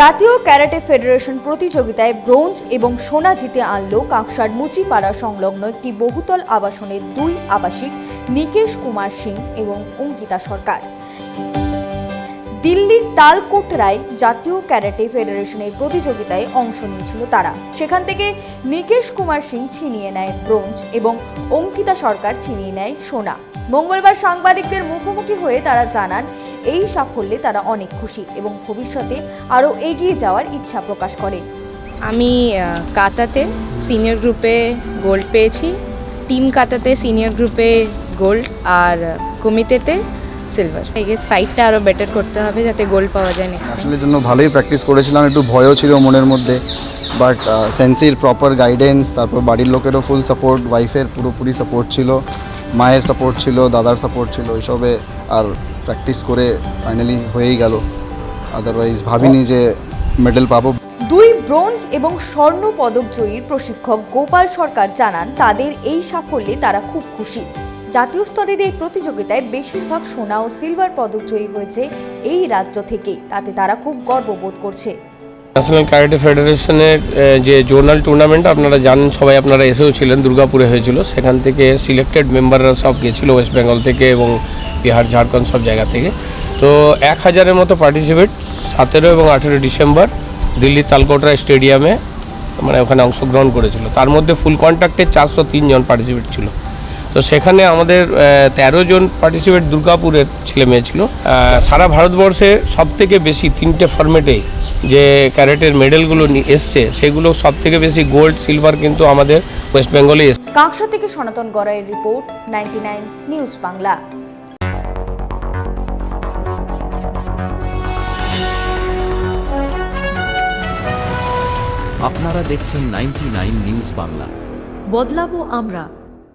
জাতীয় karate federation প্রতিযোগিতায় bronze এবং সোনা জিতে আনল কাঁকসার মুচিপাড়া সংলগ্ন একটি বহুতল আবাসনের দুই আবাসিক নিকেশ কুমার সিং এবং অঙ্কিতা সরকার। দিল্লির তালকোটরায় জাতীয় ক্যারাটে ফেডারেশনের প্রতিযোগিতায় অংশ নিয়েছিল তারা। সেখান থেকে নিকেশ কুমার সিং ছিনিয়ে নেয় ব্রোঞ্জ এবং অঙ্কিতা সরকার ছিনিয়ে নেয় সোনা। মঙ্গলবার সাংবাদিকদের মুখোমুখি হয়ে তারা জানান, এই সাফল্যে তারা অনেক খুশি এবং ভবিষ্যতে আরও এগিয়ে যাওয়ার ইচ্ছা প্রকাশ করে। আমি কাতাতে সিনিয়র গ্রুপে গোল্ড পেয়েছি, টিম কাতাতে সিনিয়র গ্রুপে গোল্ড আর কুমিতেতে সিলভার আই গেস ফাইটটা আরও বেটার করতে হবে যাতে গোল্ড পাওয়া যায় নেক্সট টাইম আসলে জন্য ভালোই প্র্যাকটিস করেছিলাম একটু ভয়ও ছিল মনের মধ্যে বাট সেন্সির প্রপার গাইডেন্স তারপর বাড়ির লোকেরও ফুল সাপোর্ট ওয়াইফের পুরোপুরি সাপোর্ট ছিল মায়ের সাপোর্ট ছিল দাদার সাপোর্ট ছিল এইসবে আর প্র্যাকটিস করে ফাইনালি হয়েই গেল। আদারওয়াইজ ভাবিনি যে মেডেল পাবো। দুই ব্রোঞ্জ এবং স্বর্ণ পদক জয়ীর প্রশিক্ষক গোপাল সরকার জানান তাদের এই সাফল্যে তারা খুব খুশি। জাতীয় স্তরের এই প্রতিযোগিতায় বেশিরভাগ সোনা ও সিলভার পদক জয়ী হয়েছে এই রাজ্য থেকেই। তাতে তারা খুব গর্ববোধ করছে। ন্যাশনাল ক্যারাটে ফেডারেশনের যে জোনাল টুর্নামেন্ট, আপনারা জানেন, সবাই আপনারা এসেও ছিলেন, দুর্গাপুরে হয়েছিল। সেখান থেকে সিলেক্টেড মেম্বাররা সব গেছিল ওয়েস্ট বেঙ্গল থেকে এবং বিহার, ঝাড়খণ্ড সব জায়গা থেকে। তো এক হাজারের মতো পার্টিসিপেট সতেরো এবং আঠেরো ডিসেম্বর দিল্লি তালকোটরা স্টেডিয়ামে মানে ওখানে অংশগ্রহণ করেছিল। তার মধ্যে ফুল কন্ট্যাক্টে চারশো জন পার্টিসিপেট ছিল। তো সেখানে আমাদের তেরো জন পার্টিসিপেট দুর্গাপুরের ছেলে মেয়ে ছিল। সারা ভারতবর্ষে সব থেকে বেশি তিনটে ফর্মেটে যে ক্যারেটের মেডেলগুলো এসছে সেগুলো সব থেকে বেশি গোল্ড সিলভার কিন্তু আমাদের ওয়েস্ট বেঙ্গলে এসছে। কাঁকসা থেকে সনাতন গড়াইয়ের রিপোর্ট নাইনটি নিউজ বাংলা আপনারা দেখছেন নাইনটি নিউজ বাংলা বদলাবো আমরা।